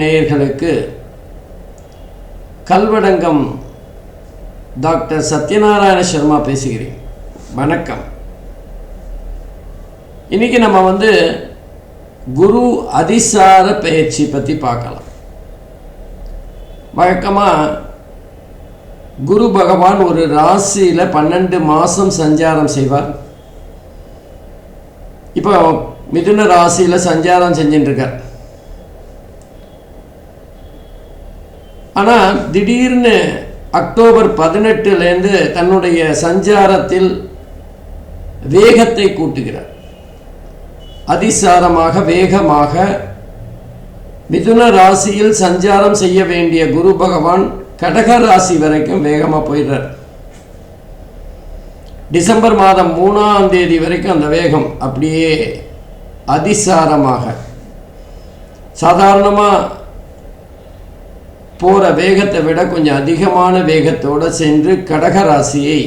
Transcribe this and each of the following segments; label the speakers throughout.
Speaker 1: நேயர்களுக்கு கல்வடங்கம் டாக்டர் சத்யநாராயண சர்மா பேசுகிறேன். வணக்கம். இன்னைக்கு நம்ம வந்து குரு அதிசார பயிற்சி பற்றி பார்க்கலாம். வழக்கமாக குரு பகவான் ஒரு ராசியில் பன்னெண்டு மாதம் சஞ்சாரம் செய்வார். இப்போ மிதுன ராசியில் சஞ்சாரம் செஞ்சுட்டுருக்கார். ஆனால் திடீர்னு அக்டோபர் பதினெட்டுலேருந்து தன்னுடைய சஞ்சாரத்தில் வேகத்தை கூட்டுகிறார். அதிசாரமாக வேகமாக மிதுன ராசியில் சஞ்சாரம் செய்ய வேண்டிய குரு பகவான் கடக ராசி வரைக்கும் வேகமாக போயிடுறார். டிசம்பர் மாதம் மூணாம் தேதி வரைக்கும் அந்த வேகம் அப்படியே அதிசாரமாக சாதாரணமாக போகிற வேகத்தை விட கொஞ்சம் அதிகமான வேகத்தோடு சென்று கடக ராசியை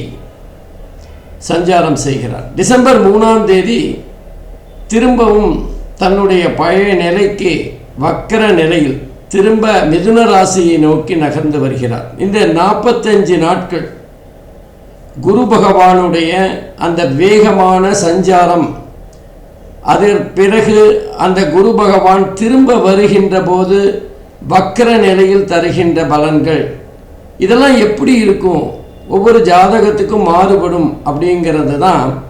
Speaker 1: சஞ்சாரம் செய்கிறார். டிசம்பர் மூணாம் தேதி திரும்பவும் தன்னுடைய பழைய நிலைக்கு வக்கர நிலையில் திரும்ப மிதுன ராசியை நோக்கி நகர்ந்து வருகிறார். இந்த நாற்பத்தஞ்சு நாட்கள் குரு பகவானுடைய அந்த வேகமான சஞ்சாரம் அதன் பிறகு அந்த குரு பகவான் திரும்ப வருகின்ற போது வக்கர நிலையில் தருகின்ற பலன்கள். இதெல்லாம் எப்படி இருக்கும்? ஒவ்வொரு ஜாதகத்துக்கும் மாறுபடும் அப்படிங்கிறது தான்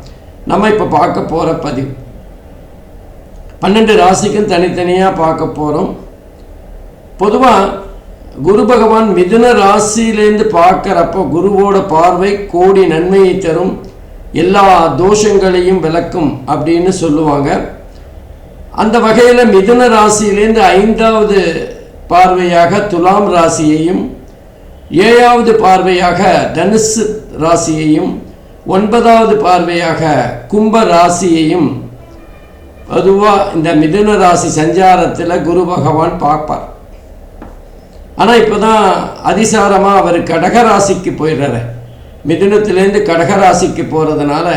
Speaker 1: நம்ம இப்போ பார்க்க போகிற பதிவு. பன்னெண்டு ராசிக்கும் தனித்தனியாக பார்க்க போகிறோம் பொதுவாக குரு பகவான் மிதுன ராசியிலேருந்து பார்க்குறப்போ குருவோட பார்வை கோடி நன்மையை தரும் எல்லா தோஷங்களையும் விளக்கும் அப்படின்னு சொல்லுவாங்க. அந்த வகையில் மிதுன ராசியிலேருந்து ஐந்தாவது பார்வையாக துலாம் ராசியையும் ஏழாவது பார்வையாக தனுசு ராசியையும் ஒன்பதாவது பார்வையாக கும்ப ராசியையும் பொதுவாக இந்த மிதுன ராசி சஞ்சாரத்தில் குரு பகவான் பார்ப்பார். ஆனால் இப்போ தான் அதிசாரமாக அவர் கடகராசிக்கு போயிடுறாரு. மிதுனத்திலேருந்து கடகராசிக்கு போகிறதுனால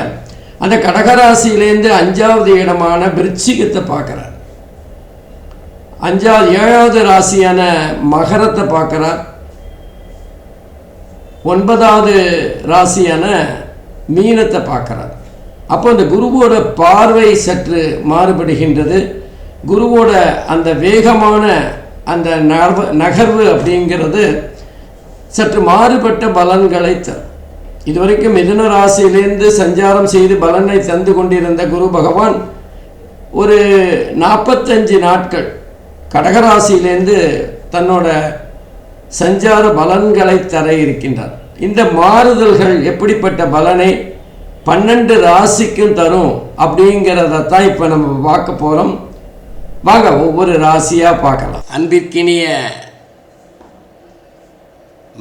Speaker 1: அந்த கடகராசியிலேருந்து அஞ்சாவது இடமான விருச்சிகத்தை பார்க்குறார். அஞ்சாவது ஏழாவது ராசியான மகரத்தை பார்க்குறார். ஒன்பதாவது ராசியான மீனத்தை பார்க்குறார். அப்போ அந்த குருவோட பார்வை சற்று மாறுபடுகின்றது. குருவோட அந்த வேகமான அந்த நகர்வு நகர்வு அப்படிங்கிறது சற்று மாறுபட்ட பலன்களை தரும் இதுவரைக்கும் மிதுன ராசியிலேருந்து சஞ்சாரம் செய்து பலனை தந்து கொண்டிருந்த குரு பகவான் ஒரு நாற்பத்தஞ்சு நாட்கள் கடகராசியிலேருந்து தன்னோட சஞ்சார பலன்களை தர இருக்கின்றார். இந்த மாறுதல்கள் எப்படிப்பட்ட பலனை பன்னெண்டு ராசிக்கும் தரும் அப்படிங்கிறத தான் இப்போ நம்ம பார்க்க போகிறோம் வாங்க ஒவ்வொரு ராசியாக பார்க்கலாம். அன்பிற்கினிய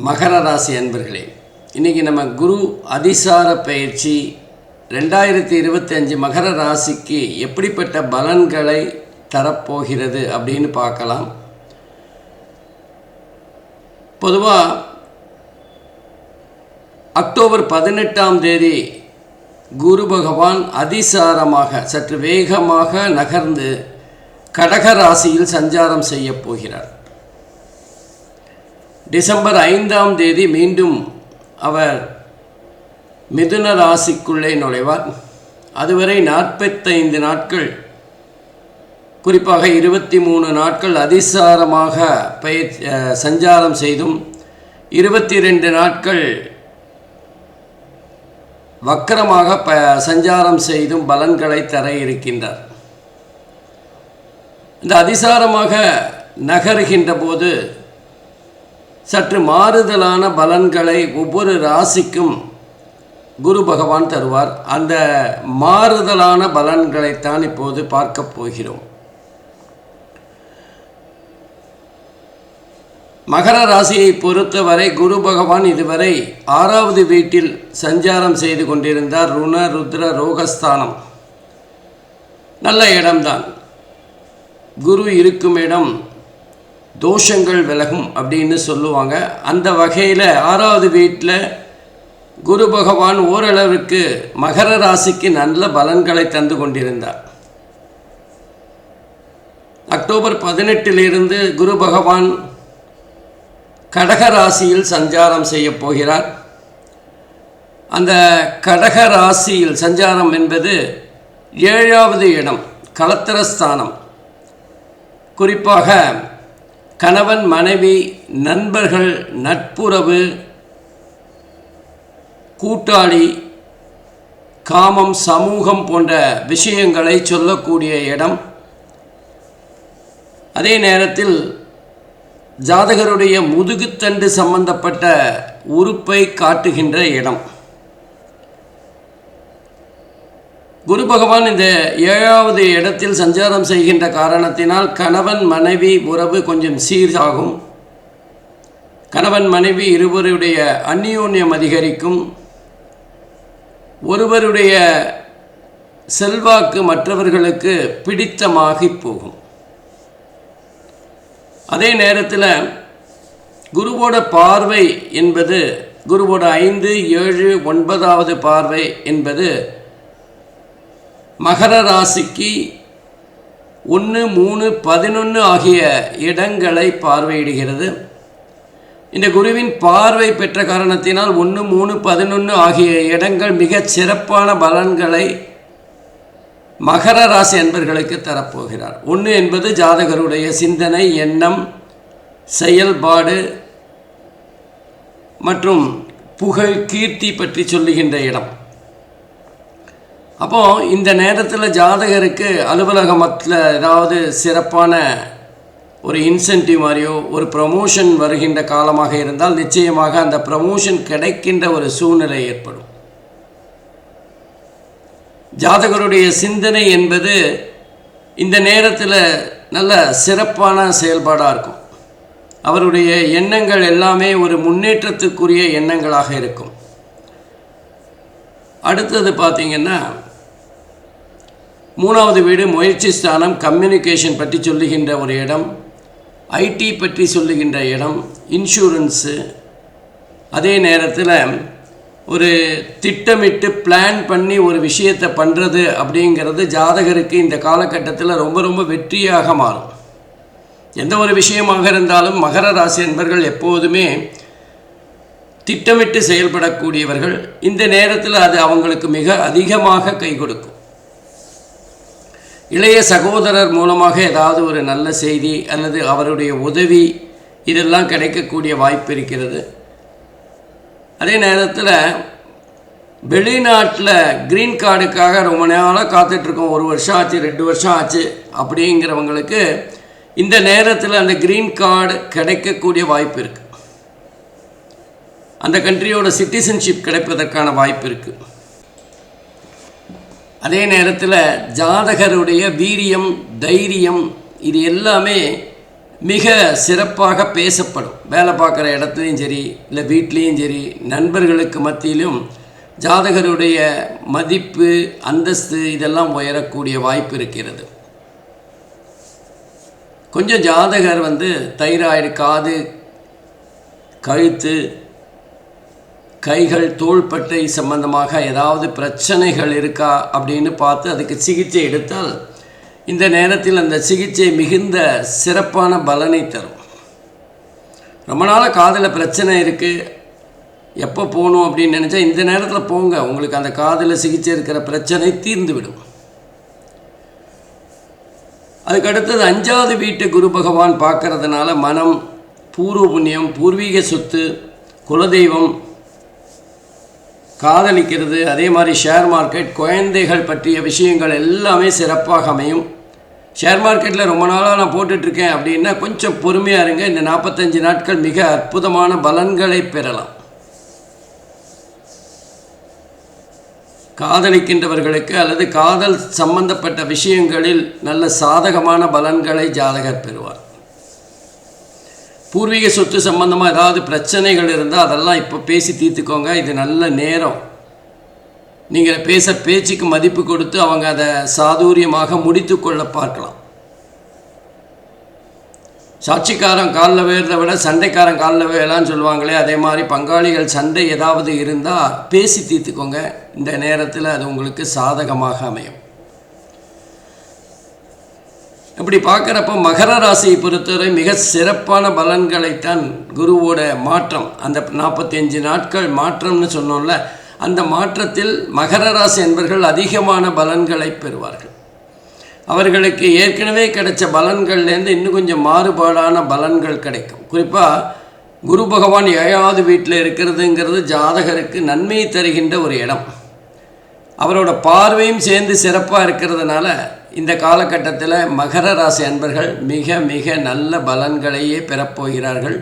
Speaker 1: மகர ராசி அன்பர்களே இன்றைக்கி நம்ம குரு அதிசார பயிற்சி ரெண்டாயிரத்தி இருபத்தஞ்சு மகர ராசிக்கு எப்படிப்பட்ட பலன்களை தரப்போகிறது அப்படின்னு பார்க்கலாம். பொதுவாக அக்டோபர் பதினெட்டாம் தேதி குரு பகவான் அதிசாரமாக சற்று வேகமாக நகர்ந்து கடக ராசியில் சஞ்சாரம் செய்ய போகிறார். டிசம்பர் ஐந்தாம் தேதி மீண்டும் அவர் மிதுன ராசிக்குள்ளே நுழைவார். அதுவரை நாற்பத்தைந்து நாட்கள் குறிப்பாக இருபத்தி மூணு நாட்கள் அதிசாரமாக பயிர் சஞ்சாரம் செய்தும் இருபத்தி ரெண்டு நாட்கள் வக்கரமாக ப சஞ்சாரம் செய்தும் பலன்களை தர இருக்கின்றார். இந்த அதிசாரமாக நகருகின்ற போது சற்று மாறுதலான பலன்களை ஒவ்வொரு ராசிக்கும் குரு பகவான் தருவார். அந்த மாறுதலான பலன்களைத்தான் இப்போது பார்க்க போகிறோம். மகர ராசியை பொறுத்தவரை குரு பகவான் இதுவரை ஆறாவது வீட்டில் சஞ்சாரம் செய்து கொண்டிருந்தார். ருண ருத்ர ரோகஸ்தானம். நல்ல இடம்தான். குரு இருக்கும் இடம் தோஷங்கள் விலகும் அப்படின்னு சொல்லுவாங்க. அந்த வகையில் ஆறாவது வீட்டில் குரு பகவான் ஓரளவிற்கு மகர ராசிக்கு நல்ல பலன்களை தந்து கொண்டிருந்தார். அக்டோபர் பதினெட்டிலிருந்து குரு பகவான் கடக ராசியில் சஞ்சாரம் செய்ய போகிறார். அந்த கடக ராசியில் சஞ்சாரம் என்பது ஏழாவது இடம் கலத்திரஸ்தானம். குறிப்பாக கணவன் மனைவி நண்பர்கள் நட்புறவு கூட்டாளி காமம் சமூகம் போன்ற விஷயங்களை சொல்லக்கூடிய இடம். அதே நேரத்தில் ஜாதகருடைய முதுகுத்தண்டு சம்பந்தப்பட்ட உறுப்பை காட்டுகின்ற இடம். குரு பகவான் இந்த ஏழாவது இடத்தில் சஞ்சாரம் செய்கின்ற காரணத்தினால் கணவன் மனைவி உறவு கொஞ்சம் சீராகும் கணவன் மனைவி இருவருடைய அந்நியோன்யம் அதிகரிக்கும். ஒருவருடைய செல்வாக்கு மற்றவர்களுக்கு பிடித்தமாகி போகும். அதே நேரத்தில் குருவோட பார்வை என்பது குருவோட ஐந்து ஏழு ஒன்பதாவது பார்வை என்பது மகர ராசிக்கு ஒன்று மூணு பதினொன்று ஆகிய இடங்களை பார்வையிடுகிறது. இந்த குருவின் பார்வை பெற்ற காரணத்தினால் ஒன்று மூணு பதினொன்று ஆகிய இடங்கள் மிகச் சிறப்பான பலன்களை மகர ராசி என்பர்களுக்கு தரப்போகிறார். ஒன்று என்பது ஜாதகருடைய சிந்தனை எண்ணம் செயல்பாடு மற்றும் புகழ் கீர்த்தி பற்றி சொல்லுகின்ற இடம். அப்போது இந்த நேரத்தில் ஜாதகருக்கு அலுவலகமத்தில் ஏதாவது சிறப்பான ஒரு இன்சென்டிவ் மாதிரியோ ஒரு ப்ரமோஷன் வருகின்ற காலமாக இருந்தால் நிச்சயமாக அந்த ப்ரமோஷன் கிடைக்கின்ற ஒரு சூழ்நிலை ஏற்படும். ஜாதகருடைய சிந்தனை என்பது இந்த நேரத்தில் நல்ல சிறப்பான செயல்பாடாக இருக்கும். அவருடைய எண்ணங்கள் எல்லாமே ஒரு முன்னேற்றத்துக்குரிய எண்ணங்களாக இருக்கும். அடுத்தது பார்த்திங்கன்னா மூணாவது வீடு முயற்சி ஸ்தானம் கம்யூனிகேஷன் பற்றி சொல்லுகின்ற ஒரு இடம் ஐடி பற்றி சொல்லுகின்ற இடம் இன்சூரன்ஸு அதே நேரத்தில் ஒரு திட்டமிட்டு பிளான் பண்ணி ஒரு விஷயத்தை பண்ணுறது அப்படிங்கிறது ஜாதகருக்கு இந்த காலகட்டத்தில் ரொம்ப ரொம்ப வெற்றியாக மாறும். எந்த ஒரு விஷயமாக இருந்தாலும் மகர ராசி என்பர்கள் எப்போதுமே திட்டமிட்டு செயல்படக்கூடியவர்கள். இந்த நேரத்தில் அது அவங்களுக்கு மிக அதிகமாக கை கொடுக்கும். இளைய சகோதரர் மூலமாக ஏதாவது ஒரு நல்ல செய்தி அல்லது அவருடைய உதவி இதெல்லாம் கிடைக்கக்கூடிய வாய்ப்பு இருக்கிறது. அதே நேரத்தில் வெளிநாட்டில் க்ரீன் கார்டுக்காக ரொம்ப நேரம் காத்துட்ருக்கோம். ஒரு வருஷம் ஆச்சு ரெண்டு வருஷம் ஆச்சு அப்படிங்கிறவங்களுக்கு இந்த நேரத்தில் அந்த க்ரீன் கார்டு கிடைக்கக்கூடிய வாய்ப்பு இருக்குது அந்த கண்ட்ரியோட சிட்டிசன்ஷிப் கிடைப்பதற்கான வாய்ப்பு இருக்குது அதே நேரத்தில் ஜாதகருடைய வீரியம் தைரியம் இது எல்லாமே மிக சிறப்பாக பேசப்படும். வேலை பார்க்குற இடத்துலையும் சரி இல்லை வீட்லேயும் சரி நண்பர்களுக்கு மத்தியிலும் ஜாதகருடைய மதிப்பு அந்தஸ்து இதெல்லாம் உயரக்கூடிய வாய்ப்பு இருக்கிறது. கொஞ்சம் ஜாதகர் வந்து தைராய்டு காது கழுத்து கைகள் தோள்பட்டை சம்பந்தமாக ஏதாவது பிரச்சனைகள் இருக்கா அப்படின்னு பார்த்து அதுக்கு சிகிச்சை எடுத்தால் இந்த நேரத்தில் அந்த சிகிச்சை மிகுந்த சிறப்பான பலனை தரும். ரொம்ப நாளாக காதில் பிரச்சனை இருக்குது எப்போ போகணும் அப்படின்னு நினச்சா இந்த நேரத்தில் போங்க. உங்களுக்கு அந்த காதில் சிகிச்சை இருக்கிற பிரச்சனை தீர்ந்துவிடும். அதுக்கடுத்தது அதுக்கு அடுத்தது அஞ்சாவது வீட்டு குரு பகவான் பார்க்கறதுனால மனம் பூர்வ புண்ணியம் பூர்வீக சொத்து குலதெய்வம் காதலிக்கிறது அதே மாதிரி ஷேர் மார்க்கெட் குழந்தைகள் பற்றிய விஷயங்கள் எல்லாமே சிறப்பாக அமையும். ஷேர் மார்க்கெட்டில் ரொம்ப நாளாக நான் போட்டுட்ருக்கேன் அப்படின்னா கொஞ்சம் பொறுமையாக இருங்க. இந்த நாற்பத்தஞ்சு நாட்கள் மிக அற்புதமான பலன்களை பெறலாம். காதலிக்கின்றவர்களுக்கு அல்லது காதல் சம்பந்தப்பட்ட விஷயங்களில் நல்ல சாதகமான பலன்களை ஜாதகர் பெறுவார். பூர்வீக சொத்து சம்பந்தமாக ஏதாவது பிரச்சனைகள் இருந்தால் அதெல்லாம் இப்போ பேசி தீர்த்துக்கோங்க. இது நல்ல நேரம். நீங்கள் பேச பேச்சுக்கு மதிப்பு கொடுத்து அவங்க அதை சாதுரியமாக முடித்து கொள்ள பார்க்கலாம். சாட்சிக்காரன் காலில் வேறதை விட சண்டைக்காரன் காலில் வேலான்னு சொல்லுவாங்களே அதே மாதிரி பங்காளிகள் சண்டை ஏதாவது இருந்தால் பேசி தீர்த்துக்கோங்க. இந்த நேரத்தில் அது உங்களுக்கு சாதகமாக அமையும். அப்படி பார்க்குறப்ப மகர ராசியை பொறுத்தவரை மிக சிறப்பான பலன்களைத்தான் குருவோட மாற்றம் அந்த நாற்பத்தஞ்சு நாட்கள் மாற்றம்னு சொன்னோம்ல அந்த மாற்றத்தில் மகர ராசி என்பர்கள் அதிகமான பலன்களை பெறுவார்கள். அவர்களுக்கு ஏற்கனவே கிடைச்ச பலன்கள்லேருந்து இன்னும் கொஞ்சம் மாறுபாடான பலன்கள் கிடைக்கும். குறிப்பாக குரு பகவான் ஏழாவது வீட்டில் இருக்கிறதுங்கிறது ஜாதகருக்கு நன்மை தருகின்ற ஒரு இடம். அவரோட பார்வையும் சேர்ந்து சிறப்பாக இருக்கிறதுனால இந்த காலகட்டத்தில் மகர ராசி அன்பர்கள் மிக மிக நல்ல பலன்களையே பெறப்போகிறார்கள்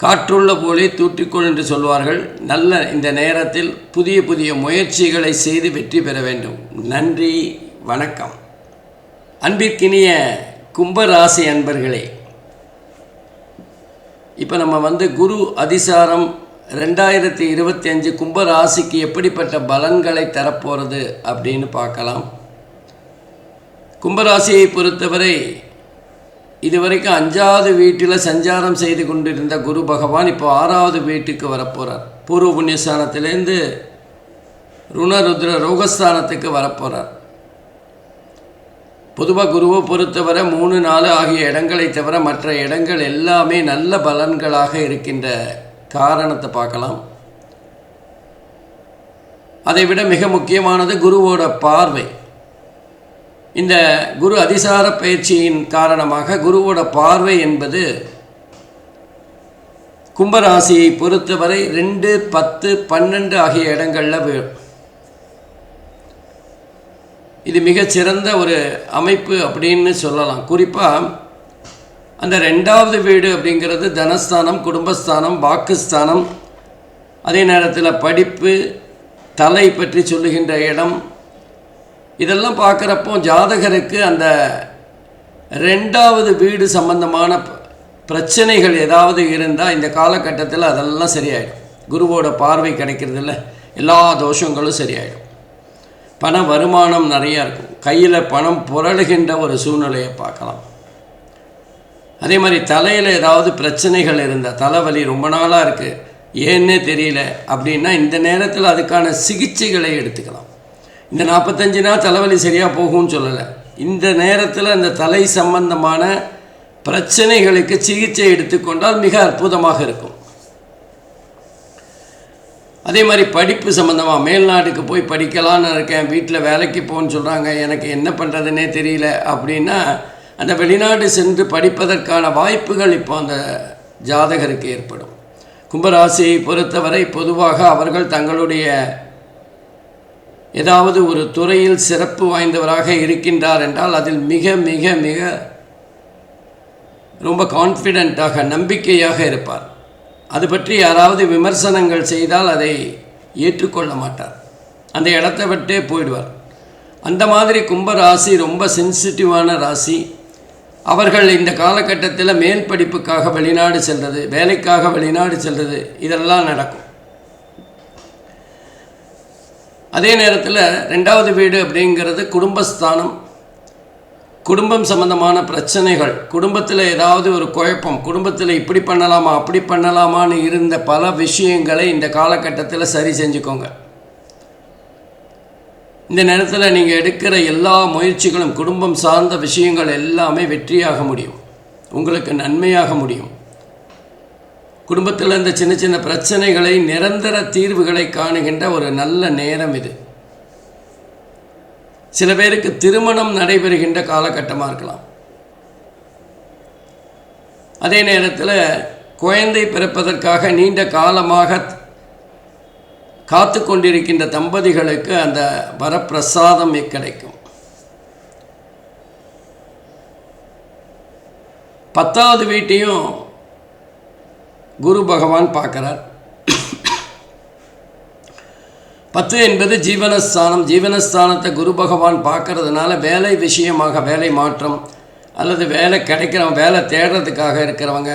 Speaker 1: காற்றுள்ள போலே தூற்றிக்கொள் என்று சொல்வார்கள். நல்ல இந்த நேரத்தில் புதிய புதிய முயற்சிகளை செய்து வெற்றி பெற வேண்டும். நன்றி வணக்கம். அன்பிற்கினிய கும்பராசி அன்பர்களே இப்போ நம்ம வந்து குரு அதிசாரம் ரெண்டாயிரத்தி இருபத்தி அஞ்சு கும்பராசிக்கு எப்படிப்பட்ட பலன்களை தரப்போகிறது அப்படின்னு பார்க்கலாம். கும்பராசியை பொறுத்தவரை இதுவரைக்கும் அஞ்சாவது வீட்டில் சஞ்சாரம் செய்து கொண்டிருந்த குரு பகவான் இப்போ ஆறாவது வீட்டுக்கு வரப்போகிறார் பூர்வ புண்ணியஸ்தானத்திலேருந்து ருணருத்ர ரோகஸ்தானத்துக்கு வரப்போகிறார் பொதுவாக குருவை பொறுத்தவரை மூணு நாலு ஆகிய இடங்களை தவிர மற்ற இடங்கள் எல்லாமே நல்ல பலன்களாக இருக்கின்ற காரணத்தை பார்க்கலாம். அதை விட மிக முக்கியமானது குருவோட பார்வை. இந்த குரு அதிசார பயிற்சியின் காரணமாக குருவோட பார்வை என்பது கும்பராசியை பொறுத்தவரை ரெண்டு பத்து பன்னெண்டு ஆகிய இடங்களில் விழும். இது மிகச்சிறந்த ஒரு அமைப்பு அப்படின்னு சொல்லலாம். குறிப்பாக அந்த ரெண்டாவது வீடு அப்படிங்கிறது தனஸ்தானம் குடும்பஸ்தானம் வாக்குஸ்தானம் அதே நேரத்தில் படிப்பு தலை பற்றி சொல்லுகின்ற இடம் இதெல்லாம் பார்க்குறப்போ ஜாதகருக்கு அந்த ரெண்டாவது வீடு சம்பந்தமான பிரச்சனைகள் ஏதாவது இருந்தால் இந்த காலகட்டத்தில் அதெல்லாம் சரியாயிடும். குருவோட பார்வை கிடைக்கிறதுல எல்லா தோஷங்களும் சரியாயிடும். பண வருமானம் நிறையா இருக்கும். கையில் பணம் புரளுகின்ற ஒரு சூழ்நிலையை பார்க்கலாம். அதே மாதிரி தலையில் ஏதாவது பிரச்சனைகள் இருந்தால் தலைவலி ரொம்ப நாளாக இருக்குது ஏன்னே தெரியல அப்படின்னா இந்த நேரத்தில் அதுக்கான சிகிச்சைகளை எடுத்துக்கலாம். இந்த நாற்பத்தஞ்சு நாள் தலைவலி சரியாக போகும்னு சொல்லலை. இந்த நேரத்தில் அந்த தலை சம்பந்தமான பிரச்சனைகளுக்கு சிகிச்சை எடுத்துக்கொண்டால் மிக அற்புதமாக இருக்கும். அதே மாதிரி படிப்பு சம்மந்தமாக மேல்நாட்டுக்கு போய் படிக்கலான்னு இருக்கேன் வீட்டில் வேலைக்கு போகணும்னு சொல்கிறாங்க எனக்கு என்ன பண்ணுறதுனே தெரியல அப்படின்னா அந்த வெளிநாடு சென்று படிப்பதற்கான வாய்ப்புகள் இப்போ அந்த ஜாதகருக்கு ஏற்படும். கும்பராசியை பொறுத்தவரை பொதுவாக அவர்கள் தங்களுடைய ஏதாவது ஒரு துறையில் சிறப்பு வாய்ந்தவராக இருக்கின்றார் என்றால் அதில் மிக மிக மிக ரொம்ப கான்ஃபிடெண்ட்டாக நம்பிக்கையாக இருப்பார். அது பற்றி யாராவது விமர்சனங்கள் செய்தால் அதை ஏற்றுக்கொள்ள மாட்டார். அந்த இடத்தை விட்டே போயிடுவார். அந்த மாதிரி கும்ப ராசி ரொம்ப சென்சிட்டிவான ராசி. அவர்கள் இந்த காலகட்டத்தில் மேல் படிப்புக்காக வெளிநாடு செல்வது வேலைக்காக வெளிநாடு செல்வது இதெல்லாம் நடக்கும். அதே நேரத்தில் ரெண்டாவது வீடு அப்படிங்கிறது குடும்பஸ்தானம் குடும்பம் சம்பந்தமான பிரச்சனைகள் குடும்பத்தில் ஏதாவது ஒரு குழப்பம் குடும்பத்தில் இப்படி பண்ணலாமா அப்படி பண்ணலாமான்னு இருந்த பல விஷயங்களை இந்த காலகட்டத்தில் சரி செஞ்சுக்கோங்க. இந்த நேரத்தில் நீங்கள் எடுக்கிற எல்லா முயற்சிகளும் குடும்பம் சார்ந்த விஷயங்கள் எல்லாமே வெற்றியாக முடியும். உங்களுக்கு நன்மையாக முடியும். குடும்பத்தில் இந்த சின்ன சின்ன பிரச்சனைகளை நிரந்தர தீர்வுகளை காணுகின்ற ஒரு நல்ல நேரம் இது. சில பேருக்கு திருமணம் நடைபெறுகின்ற காலகட்டமாக இருக்கலாம். அதே நேரத்தில் குழந்தை பிறப்பதற்காக நீண்ட காலமாக காத்து கொண்டிருக்கின்ற தம்பதிகளுக்கு அந்த வரப்பிரசாதம் கிடைக்கும். பத்தாவது வீட்டையும் குரு பகவான் பார்க்குறார். பத்து என்பது ஜீவனஸ்தானம். ஜீவனஸ்தானத்தை குரு பகவான் பார்க்கறதுனால வேலை விஷயமாக வேலை மாற்றம் அல்லது வேலை கிடைக்கிறவங்க வேலை தேடுறதுக்காக இருக்கிறவங்க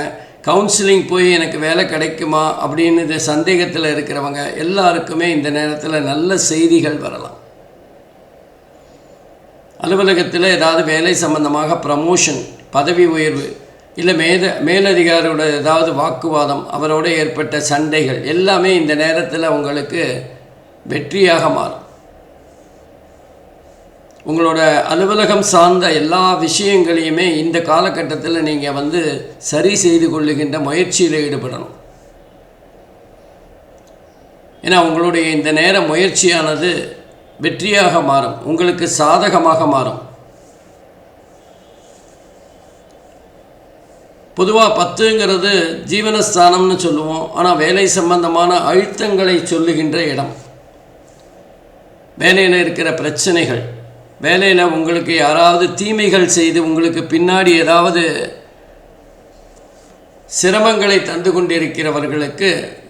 Speaker 1: கவுன்சிலிங் போய் எனக்கு வேலை கிடைக்குமா அப்படின்னு இது சந்தேகத்தில் இருக்கிறவங்க எல்லாருக்குமே இந்த நேரத்தில் நல்ல செய்திகள் வரலாம். அலுவலகத்தில் ஏதாவது வேலை சம்பந்தமாக ப்ரமோஷன் பதவி உயர்வு இல்லை மேத மேலதிகாரியோட ஏதாவது வாக்குவாதம் அவரோட ஏற்பட்ட சண்டைகள் எல்லாமே இந்த நேரத்தில் உங்களுக்கு வெற்றியாக மாறும். உங்களோட அலுவலகம் சார்ந்த எல்லா விஷயங்களையுமே இந்த காலகட்டத்தில் நீங்கள் வந்து சரி செய்து கொள்ளுகின்ற முயற்சியில் ஈடுபடணும். ஏன்னா உங்களுடைய இந்த நேர முயற்சியானது வெற்றியாக மாறும் உங்களுக்கு சாதகமாக மாறும். பொதுவாக பத்துங்கிறது ஜீவனஸ்தானம்னு சொல்லுவோம். ஆனால் வேலை சம்பந்தமான அழுத்தங்களை சொல்லுகின்ற இடம். வேலையில் இருக்கிற பிரச்சனைகள் வேலையில் உங்களுக்கு யாராவது தீமைகள் செய்து உங்களுக்கு பின்னாடி ஏதாவது சிரமங்களை தந்து கொண்டிருக்கிறவர்களுக்கு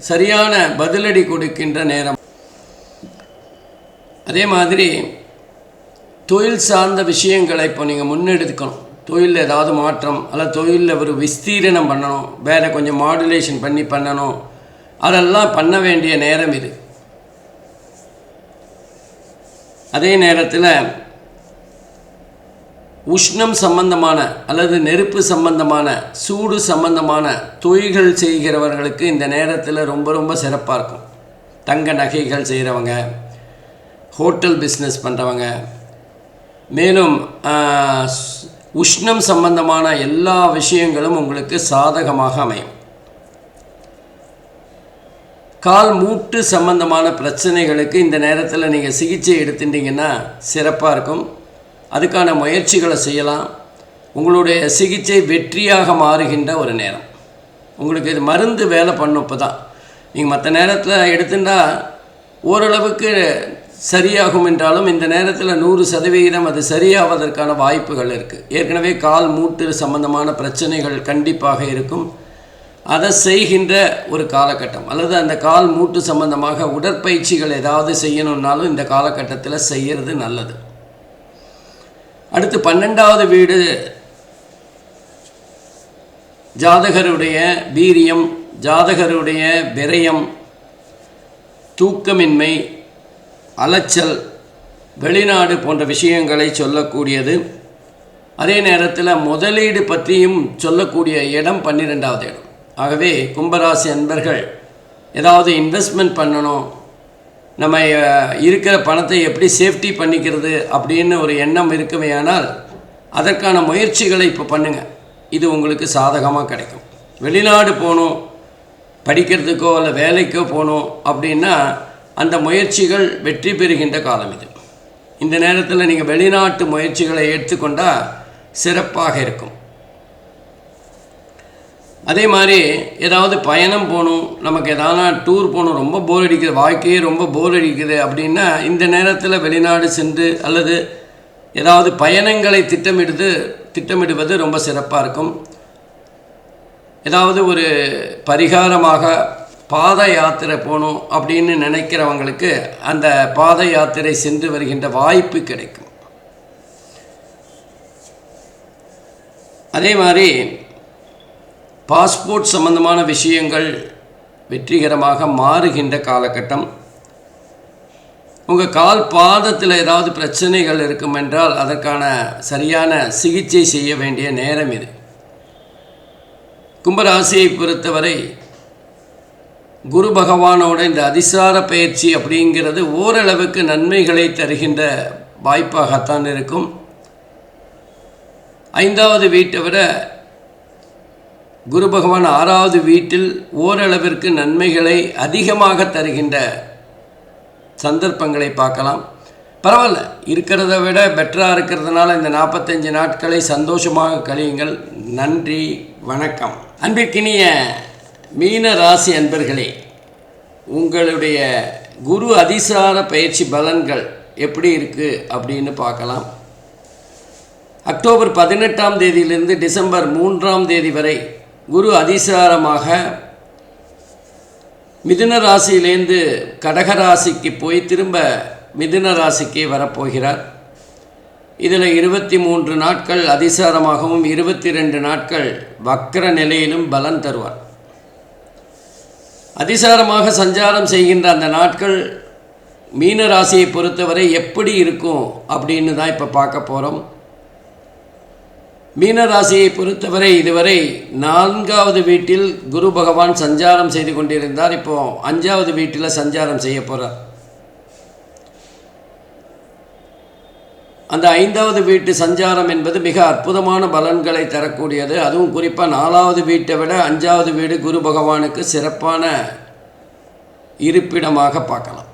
Speaker 1: சரியான பதிலடி கொடுக்கின்ற நேரம். அதே மாதிரி தொழில் சார்ந்த விஷயங்களை இப்போ நீங்கள் முன்னெடுக்கணும். தொழிலில் ஏதாவது மாற்றம் அல்லது தொழிலில் ஒரு விஸ்தீரணம் பண்ணணும் வேறு கொஞ்சம் மாடுலேஷன் பண்ணி பண்ணணும். அதெல்லாம் பண்ண வேண்டிய நேரம் இது. அதே நேரத்தில் உஷ்ணம் சம்பந்தமான அல்லது நெருப்பு சம்பந்தமான சூடு சம்பந்தமான தொழில்கள் செய்கிறவர்களுக்கு இந்த நேரத்தில் ரொம்ப ரொம்ப சிறப்பாக இருக்கும். தங்க நகைகள் செய்கிறவங்க ஹோட்டல் பிஸ்னஸ் பண்ணுறவங்க மேலும் உஷ்ணம் சம்பந்தமான எல்லா விஷயங்களும் உங்களுக்கு சாதகமாக அமையும். கால் மூட்டு சம்பந்தமான பிரச்சனைகளுக்கு இந்த நேரத்தில் நீங்கள் சிகிச்சை எடுத்துட்டீங்கன்னா சிறப்பாக இருக்கும். அதுக்கான முயற்சிகளை செய்யலாம். உங்களுடைய சிகிச்சை வெற்றியாக மாறுகின்ற ஒரு நேரம். உங்களுக்கு இது மருந்து வேலை பண்ணும் இப்போ தான் நீங்கள் மற்ற நேரத்தில் எடுத்துட்டா ஓரளவுக்கு சரியாகும் என்றாலும் இந்த நேரத்தில் நூறு சதவிகிதம் அது சரியாவதற்கான வாய்ப்புகள் இருக்குது ஏற்கனவே கால் மூட்டு சம்பந்தமான பிரச்சனைகள் கண்டிப்பாக இருக்கும். அதை செய்கின்ற ஒரு காலகட்டம். அல்லது அந்த கால் மூட்டு சம்பந்தமாக உடற்பயிற்சிகள் ஏதாவது செய்யணுன்னாலும் இந்த காலகட்டத்தில் செய்கிறது நல்லது. அடுத்து பன்னெண்டாவது வீடு ஜாதகருடைய வீரியம் ஜாதகருடைய விரயம் தூக்கமின்மை அலைச்சல் வெளிநாடு போன்ற விஷயங்களை சொல்லக்கூடியது. அதே நேரத்தில் முதலீடு பற்றியும் சொல்லக்கூடிய இடம் பன்னிரெண்டாவது இடம். ஆகவே கும்பராசி அன்பர்கள் ஏதாவது இன்வெஸ்ட்மெண்ட் பண்ணணும். நம்ம இருக்கிற பணத்தை எப்படி சேஃப்டி பண்ணிக்கிறது அப்படின்னு ஒரு எண்ணம் இருக்குமேயானால் அதற்கான முயற்சிகளை இப்போ பண்ணுங்கள் இது உங்களுக்கு சாதகமாக கிடைக்கும். வெளிநாடு போகணும் படிக்கிறதுக்கோ இல்லை வேலைக்கோ போகணும் அப்படின்னா அந்த முயற்சிகள் வெற்றி பெறுகின்ற காலம் இது. இந்த நேரத்தில் நீங்கள் வெளிநாட்டு முயற்சிகளை எடுத்துக்கொண்டால் சிறப்பாக இருக்கும். அதே மாதிரி ஏதாவது பயணம் போகணும் நமக்கு எதானா டூர் போகணும் ரொம்ப போர் அடிக்குது வாழ்க்கையே ரொம்ப போர் அடிக்குது அப்படின்னா இந்த நேரத்தில் வெளிநாடு சென்று அல்லது ஏதாவது பயணங்களை திட்டமிடுது திட்டமிடுவது ரொம்ப சிறப்பாக இருக்கும். ஏதாவது ஒரு பரிகாரமாக பாத யாத்திரை போகணும் அப்படின்னு நினைக்கிறவங்களுக்கு அந்த பாத யாத்திரை சென்று வருகின்ற வாய்ப்பு கிடைக்கும். அதே மாதிரி பாஸ்போர்ட் சம்பந்தமான விஷயங்கள் வெற்றிகரமாக மாறுகின்ற காலகட்டம். உங்கள் கால் பாதத்தில் ஏதாவது பிரச்சனைகள் இருக்கும் என்றால் அதற்கான சரியான சிகிச்சை செய்ய வேண்டிய நேரம் இது. கும்பராசியை பொறுத்தவரை குரு பகவானோட இந்த அதிசார பயிற்சி அப்படிங்கிறது ஓரளவுக்கு நன்மைகளை தருகின்ற வாய்ப்பாகத்தான் இருக்கும். ஐந்தாவது வீட்டை விட குரு பகவான் ஆறாவது வீட்டில் ஓரளவிற்கு நன்மைகளை அதிகமாக தருகின்ற சந்தர்ப்பங்களை பார்க்கலாம். பரவாயில்ல இருக்கிறத விட பெட்டராக இருக்கிறதுனால இந்த நாற்பத்தஞ்சு நாட்களை சந்தோஷமாக கழியுங்கள். நன்றி வணக்கம். அன்பிற்கினிய மீன ராசி அன்பர்களே உங்களுடைய குரு அதிசார பயிற்சி பலன்கள் எப்படி இருக்குது அப்படின்னு பார்க்கலாம். அக்டோபர் பதினெட்டாம் தேதியிலிருந்து டிசம்பர் மூன்றாம் தேதி வரை குரு அதிசாரமாக மிதுன ராசியிலேருந்து கடக ராசிக்கு போய் திரும்ப மிதுன ராசிக்கு வரப்போகிறார். இதில் இருபத்தி மூன்று நாட்கள் அதிசாரமாகவும் இருபத்தி ரெண்டு நாட்கள் வக்கர நிலையிலும் பலன் தருவார். அதிசாரமாக சஞ்சாரம் செய்கின்ற அந்த நாட்கள் மீன ராசியை பொறுத்தவரை எப்படி இருக்கும் அப்படின்னு தான் இப்போ பார்க்க போகிறோம் மீன ராசியை பொறுத்தவரை இதுவரை நான்காவது வீட்டில் குரு பகவான் சஞ்சாரம் செய்து கொண்டிருந்தார். இப்போ அஞ்சாவது வீட்டில் சஞ்சாரம் செய்ய போகிறார் அந்த ஐந்தாவது வீட்டு சஞ்சாரம் என்பது மிக அற்புதமான பலன்களை தரக்கூடியது. அதுவும் குறிப்பாக நாலாவது வீட்டை விட அஞ்சாவது வீடு குரு பகவானுக்கு சிறப்பான இருப்பிடமாக பார்க்கலாம்.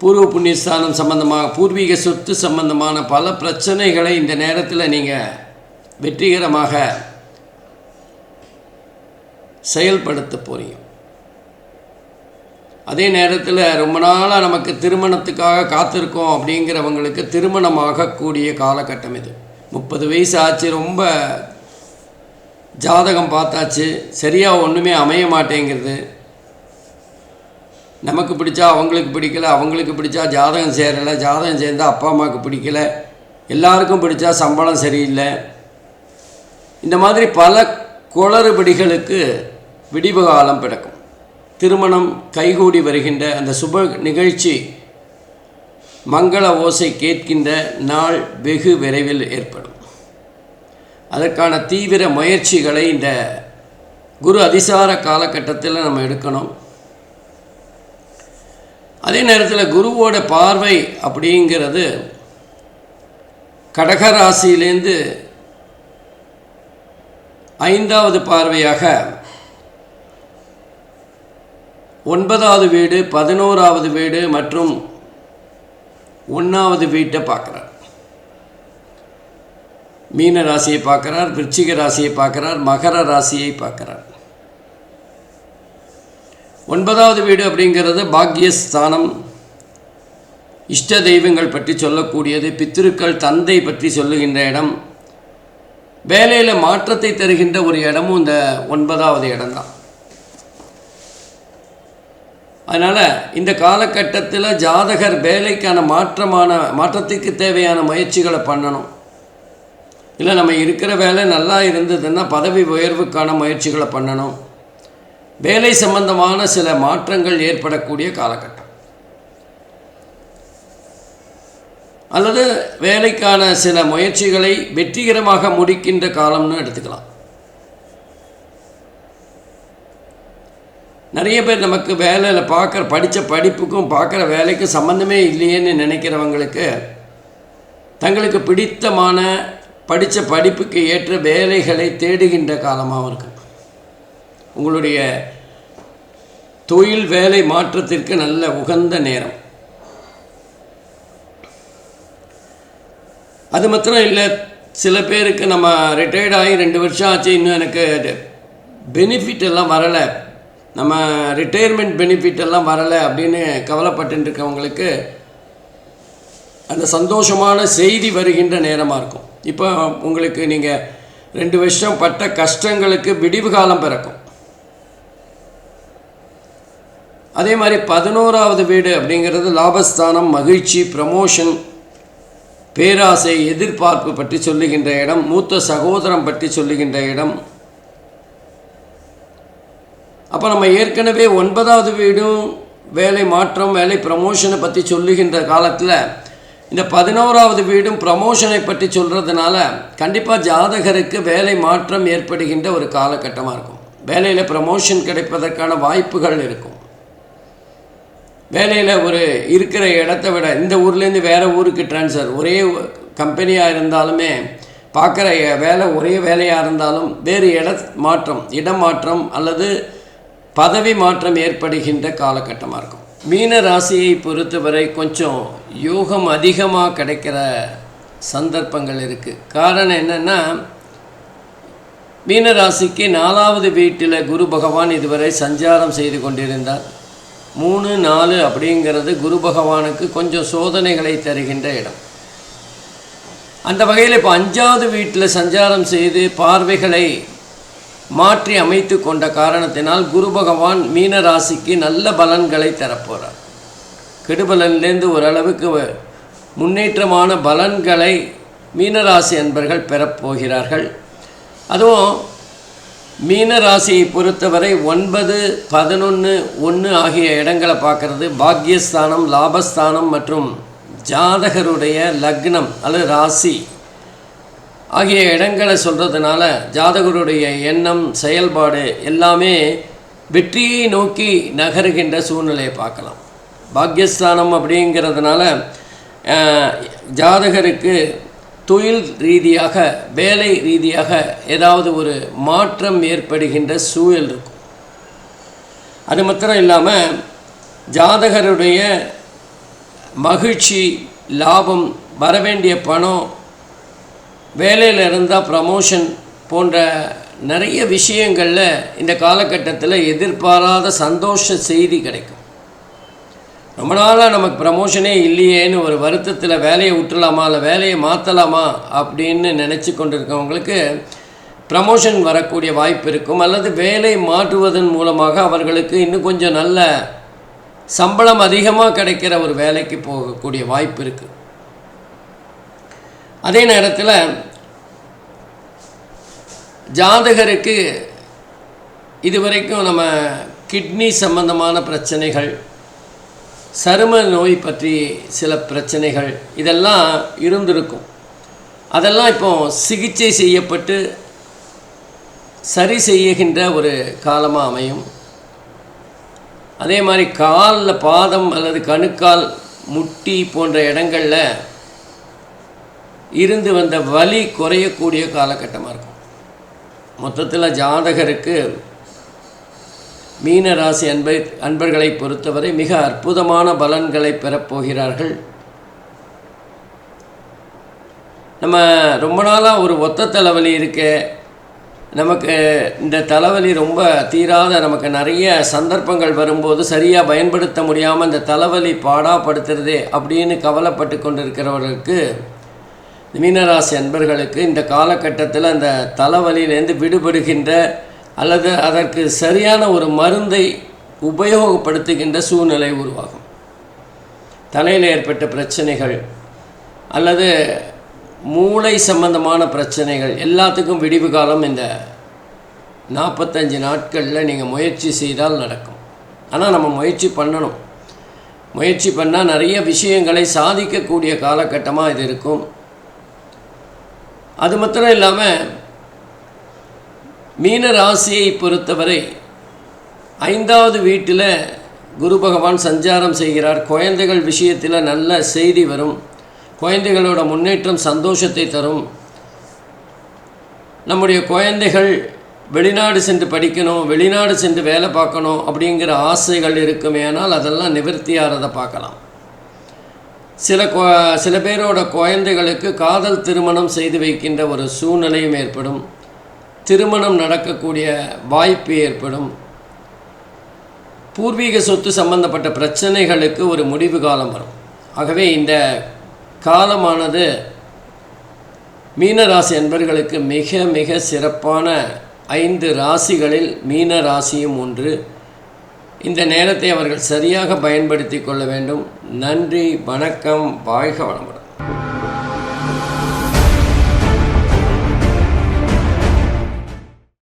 Speaker 1: பூர்வ புண்ணியஸ்தானம் சம்பந்தமாக பூர்வீக சொத்து சம்பந்தமான பல பிரச்சனைகளை இந்த நேரத்தில் நீங்கள் வெற்றிகரமாக செயல்படுத்த போகிறீங்க அதே நேரத்தில் ரொம்ப நாளாக நமக்கு திருமணத்துக்காக காத்திருக்கோம் அப்படிங்கிறவங்களுக்கு திருமணமாகக்கூடிய காலகட்டம் இது. முப்பது வயசு ஆச்சு ரொம்ப ஜாதகம் பார்த்தாச்சு சரியாக ஒன்றுமே அமைய மாட்டேங்கிறது நமக்கு பிடிச்சா அவங்களுக்கு பிடிக்கல அவங்களுக்கு பிடிச்சா ஜாதகம் சேரலை ஜாதகம் சேர்ந்தால் அப்பா அம்மாவுக்கு பிடிக்கல எல்லாருக்கும் பிடிச்சா சம்பளம் சரியில்லை. இந்த மாதிரி பல குளறுபடிகளுக்கு விடிவு காலம் பிறக்கும். திருமணம் கைகூடி வருகின்ற அந்த சுப நிகழ்ச்சி மங்கள ஓசை கேட்கின்ற நாள் வெகு விரைவில் ஏற்படும். அதற்கான தீவிர முயற்சிகளை இந்த குரு அதிசார காலகட்டத்தில் நம்ம எடுக்கணும். அதே நேரத்தில் குருவோட பார்வை அப்படிங்கிறது கடகராசியிலேருந்து ஐந்தாவது பார்வையாக ஒன்பதாவது வீடு பதினோராவது வீடு மற்றும் ஒன்றாவது வீட்டை பார்க்குறார். மீன ராசியை பார்க்குறார் விருச்சிக ராசியை பார்க்குறார் மகர ராசியை பார்க்குறார். ஒன்பதாவது வீடு அப்படிங்கிறது பாக்யஸ்தானம். இஷ்ட தெய்வங்கள் பற்றி சொல்லக்கூடியது பித்திருக்கள் தந்தை பற்றி சொல்லுகின்ற இடம். வேலையில் மாற்றத்தை தருகின்ற ஒரு இடமும் இந்த ஒன்பதாவது இடம்தான். அதனால் இந்த காலகட்டத்தில் ஜாதகர் வேலைக்கான மாற்றமான மாற்றத்துக்கு தேவையான முயற்சிகளை பண்ணணும். இல்லை நம்ம இருக்கிற வேலை நல்லா இருந்ததுன்னா பதவி உயர்வுக்கான முயற்சிகளை பண்ணணும். வேலை சம்பந்தமான சில மாற்றங்கள் ஏற்படக்கூடிய காலகட்டம். அல்லது வேலைக்கான சில முயற்சிகளை வெற்றிகரமாக முடிக்கின்ற காலம்னு எடுத்துக்கலாம். நிறைய பேர் நமக்கு வேலையில் பார்க்குற படித்த படிப்புக்கும் பார்க்குற வேலைக்கும் சம்மந்தமே இல்லையேன்னு நினைக்கிறவங்களுக்கு தங்களுக்கு பிடித்தமான படித்த படிப்புக்கு ஏற்ற வேலைகளை தேடுகின்ற காலமாகவும் இருக்கு. உங்களுடைய தொழில் வேலை மாற்றத்திற்கு நல்ல உகந்த நேரம். அது மாத்திரம் இல்லை சில பேருக்கு நம்ம ரிட்டையர்ட் ஆகி ரெண்டு வருஷம் ஆச்சு இன்னும் எனக்கு பெனிஃபிட் எல்லாம் வரலை. நம்ம ரிட்டையர்மெண்ட் பெனிஃபிட் எல்லாம் வரலை அப்படின்னு கவலைப்பட்டு இருக்கவங்களுக்கு அந்த சந்தோஷமான செய்தி வருகின்ற நேரமாக இருக்கும். இப்போ உங்களுக்கு நீங்கள் ரெண்டு வருஷம் பட்ட கஷ்டங்களுக்கு விடிவு காலம் பிறக்கும். அதே மாதிரி பதினோராவது வீடு அப்படிங்கிறது லாபஸ்தானம் மகிழ்ச்சி ப்ரமோஷன் பேராசை எதிர்பார்ப்பு பற்றி சொல்லுகின்ற இடம் மூத்த சகோதரம் பற்றி சொல்லுகின்ற இடம் அப்போ நம்ம ஏற்கனவே ஒன்பதாவது வீடும் வேலை மாற்றம் வேலை ப்ரமோஷனை பற்றி சொல்லுகின்ற காலத்தில் இந்த பதினோராவது வீடும் ப்ரமோஷனை பற்றி சொல்கிறதுனால கண்டிப்பாக ஜாதகருக்கு வேலை மாற்றம் ஏற்படுகின்ற ஒரு காலகட்டமாக இருக்கும். வேலையில் ப்ரமோஷன் கிடைப்பதற்கான வாய்ப்புகள் இருக்கும். வேலையில் ஒரு இருக்கிற இடத்த விட இந்த ஊர்லேருந்து வேறு ஊருக்கு ட்ரான்ஸ்ஃபர் ஒரே கம்பெனியாக இருந்தாலுமே பார்க்குற வேலை ஒரே வேலையாக இருந்தாலும் வேறு இட மாற்றம் இடம் மாற்றம் அல்லது பதவி மாற்றம் ஏற்படுகின்ற காலகட்டமாக இருக்கும். மீன ராசியை பொறுத்தவரை கொஞ்சம் யோகம் அதிகமாக கிடைக்கிற சந்தர்ப்பங்கள் இருக்குது காரணம் என்னென்னா மீனராசிக்கு நாலாவது வீட்டில் குரு பகவான் இதுவரை சஞ்சாரம் செய்து கொண்டிருந்தார். மூணு நாலு அப்படிங்கிறது குரு பகவானுக்கு கொஞ்சம் சோதனைகளை தருகின்ற இடம். அந்த வகையில் இப்போ அஞ்சாவது வீட்டில் சஞ்சாரம் செய்து பார்வைகளை மாற்றி அமைத்து கொண்ட காரணத்தினால் குரு பகவான் மீன ராசிக்கு நல்ல பலன்களை தரப்போகிறார் கெடுபலன்லேருந்து ஓரளவுக்கு முன்னேற்றமான பலன்களை மீனராசி அன்பர்கள் பெறப்போகிறார்கள் அதுவும் மீனராசியை பொறுத்தவரை ஒன்பது பதினொன்று ஒன்று ஆகிய இடங்களை பார்க்குறது பாக்யஸ்தானம் லாபஸ்தானம் மற்றும் ஜாதகருடைய லக்னம் அல்லது ராசி. ஆகிய இடங்களை சொல்கிறதுனால ஜாதகருடைய எண்ணம் செயல்பாடு எல்லாமே வெற்றியை நோக்கி நகருகின்ற சூழ்நிலையை பார்க்கலாம். பாக்யஸ்தானம் அப்படிங்கிறதுனால ஜாதகருக்கு தொழில் ரீதியாக வேலை ரீதியாக ஏதாவது ஒரு மாற்றம் ஏற்படுகின்ற சூழல் இருக்கும். அது மாத்திரம் இல்லாமல் ஜாதகருடைய மகிழ்ச்சி லாபம் வரவேண்டிய பணம் வேலையில் இருந்தால் ப்ரமோஷன் போன்ற நிறைய விஷயங்களில் இந்த காலகட்டத்தில் எதிர்பாராத சந்தோஷ செய்தி கிடைக்கும். ரொம்ப நாளாக நமக்கு ப்ரமோஷனே இல்லையேன்னு ஒரு வருத்தத்தில் வேலையை விட்டுலாமா இல்லை வேலையை மாற்றலாமா அப்படின்னு நினச்சி கொண்டிருக்கவங்களுக்கு ப்ரமோஷன் வரக்கூடிய வாய்ப்பு இருக்கும். அல்லது வேலை மாற்றுவதன் மூலமாக அவர்களுக்கு இன்னும் கொஞ்சம் நல்ல சம்பளம் அதிகமாக கிடைக்கிற ஒரு வேலைக்கு போகக்கூடிய வாய்ப்பு இருக்குது அதே நேரத்தில் ஜாதகருக்கு இதுவரைக்கும் நம்ம கிட்னி சம்பந்தமான பிரச்சனைகள் சரும நோய் பற்றி சில பிரச்சனைகள் இதெல்லாம் இருந்திருக்கும். அதெல்லாம் இப்போ சிகிச்சை செய்யப்பட்டு சரி செய்யுகின்ற ஒரு காலமாக அமையும். அதே மாதிரி காலில் பாதம் அல்லது கணுக்கால் முட்டி போன்ற இடங்களில் இருந்து வந்த வலி குறையக்கூடிய காலகட்டமாக இருக்கும். மொத்தத்தில் ஜாதகருக்கு மீன ராசி அன்பை அன்பர்களை பொறுத்தவரை மிக அற்புதமான பலன்களை பெறப்போகிறார்கள் நம்ம ரொம்ப நாளாக ஒரு ஒத்த தலைவலி இருக்கு. நமக்கு இந்த தலைவலி ரொம்ப தீராத நமக்கு நிறைய சந்தர்ப்பங்கள் வரும்போது சரியாக பயன்படுத்த முடியாமல் இந்த தலைவலி பாடாப்படுத்துறதே அப்படின்னு கவலைப்பட்டு கொண்டிருக்கிறவர்களுக்கு மீனராசி அன்பர்களுக்கு இந்த காலகட்டத்தில் அந்த தலைவலியிலேருந்து விடுபடுகின்ற அல்லது அதற்கு சரியான ஒரு மருந்தை உபயோகப்படுத்துகின்ற சூழ்நிலை உருவாகும். தலையில் ஏற்பட்ட பிரச்சனைகள் அல்லது மூளை சம்பந்தமான பிரச்சனைகள் எல்லாத்துக்கும் விடிவு காலம் இந்த நாற்பத்தஞ்சு நாட்களில் நீங்கள் முயற்சி செய்தால் நடக்கும். ஆனால் நம்ம முயற்சி பண்ணணும். முயற்சி பண்ணால் நிறைய விஷயங்களை சாதிக்கக்கூடிய காலகட்டமாக இது இருக்கும். அது மாத்திரம் இல்லாமல் மீன ராசியை பொறுத்தவரை ஐந்தாவது வீட்டில் குரு பகவான் சஞ்சாரம் செய்கிறார். குழந்தைகள் விஷயத்தில் நல்ல செய்தி வரும். குழந்தைகளோட முன்னேற்றம் சந்தோஷத்தை தரும். நம்முடைய குழந்தைகள் வெளிநாடு சென்று படிக்கணும் வெளிநாடு சென்று வேலை பார்க்கணும் அப்படிங்கிற ஆசைகள் இருக்குமே ஆனால் அதெல்லாம் நிவர்த்தியாகிறத பார்க்கலாம். சில சில பேரோட குழந்தைகளுக்கு காதல் திருமணம் செய்து வைக்கின்ற ஒரு சூழ்நிலையும் ஏற்படும். திருமணம் நடக்கக்கூடிய வாய்ப்பு ஏற்படும். பூர்வீக சொத்து சம்பந்தப்பட்ட பிரச்சனைகளுக்கு ஒரு முடிவு காலம் வரும். ஆகவே இந்த காலமானது மீனராசி அன்பர்களுக்கு மிக மிக சிறப்பான ஐந்து ராசிகளில் மீன ராசியும் ஒன்று இந்த நேரத்தை அவர்கள் சரியாக பயன்படுத்தி கொள்ள வேண்டும். நன்றி வணக்கம் வாழ்க வளமுடன்.